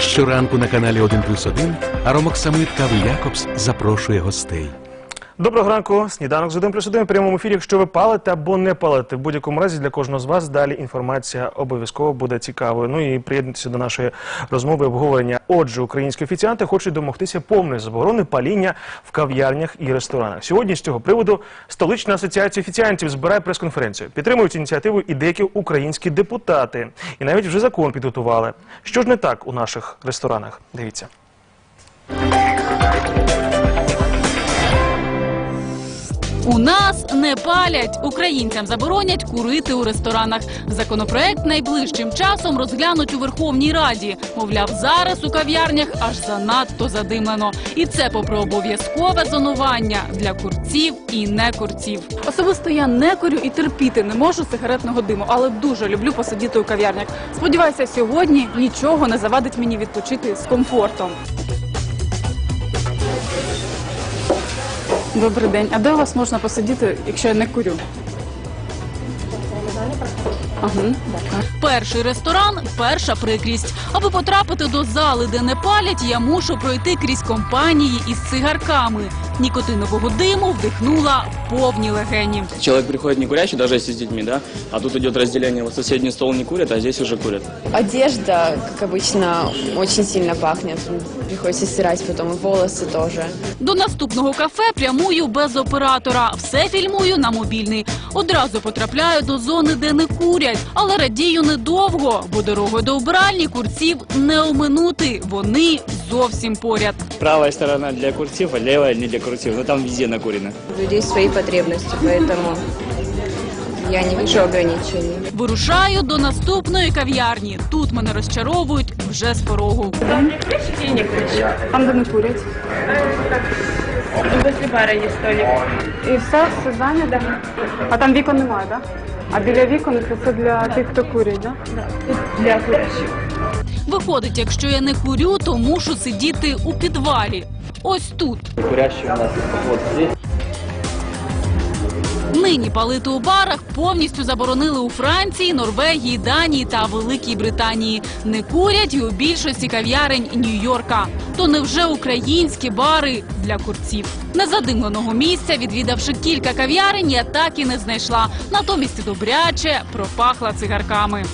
Щоранку на каналі 1 плюс 1 Аромок Самит Кави Якобс запрошує гостей. Доброго ранку, сніданок з 1 плюс 1 в прямому ефірі. Якщо ви палите або не палите, в будь-якому разі для кожного з вас далі інформація обов'язково буде цікавою. Ну і приєднуйтеся до нашої розмови обговорення. Отже, українські офіціанти хочуть домогтися повної заборони паління в кав'ярнях і ресторанах. Сьогодні з цього приводу столична асоціація офіціантів збирає прес-конференцію. Підтримують ініціативу і деякі українські депутати, і навіть вже закон підготували. Що ж не так у наших ресторанах? Дивіться. У нас не палять. Українцям заборонять курити у ресторанах. Законопроект найближчим часом розглянуть у Верховній Раді. Мовляв, зараз у кав'ярнях аж занадто задимлено. І це попри обов'язкове зонування для курців і не курців. Особисто я не курю і терпіти не можу сигаретного диму, але дуже люблю посидіти у кав'ярнях. Сподіваюся, сьогодні нічого не завадить мені відпочити з комфортом. Добрий день. А де у вас можна посидіти, якщо я не курю? Перший ресторан перша прикрість. Аби потрапити до зали, де не палять, я мушу пройти крізь компанії із цигарками. Нікотинового диму вдихнула повні легені. Человек приходит не курящий, даже если с детьми, да, а тут идет разделение, вот соседний стол не курят, а здесь уже курят. Одежда, как обычно, очень сильно пахнет. Приходится стирать потом, и волосы тоже. До наступного кафе прямую без оператора. Все фільмую на мобільний. Одразу потрапляю до зони, де не курять, але радію недовго, бо дорогою до убиральні курців не оминути. Вони зовсім поряд. Правая сторона для курців, а левая не для курців. Ну там везде накурено. У людей свои потребности, поэтому я не вижу ограничений. Вирушаю до наступної кав'ярні. Тут мене розчаровують вже з порогу. Там, де не курять. Возле бара есть столик. І все, все зайняте. А там вікон немає, так? А біля вікон це все для тих, хто курить, так? Для курящих. Виходить, якщо я не курю, то мушу сидіти у підвалі. Ось тут. Курящий у нас здесь. Нині палити у барах повністю заборонили у Франції, Норвегії, Данії та Великій Британії. Не курять і у більшості кав'ярень Нью-Йорка. То невже українські бари для курців? Незадимленого місця, відвідавши кілька кав'ярень, я так і не знайшла. Натомість добряче пропахла цигарками.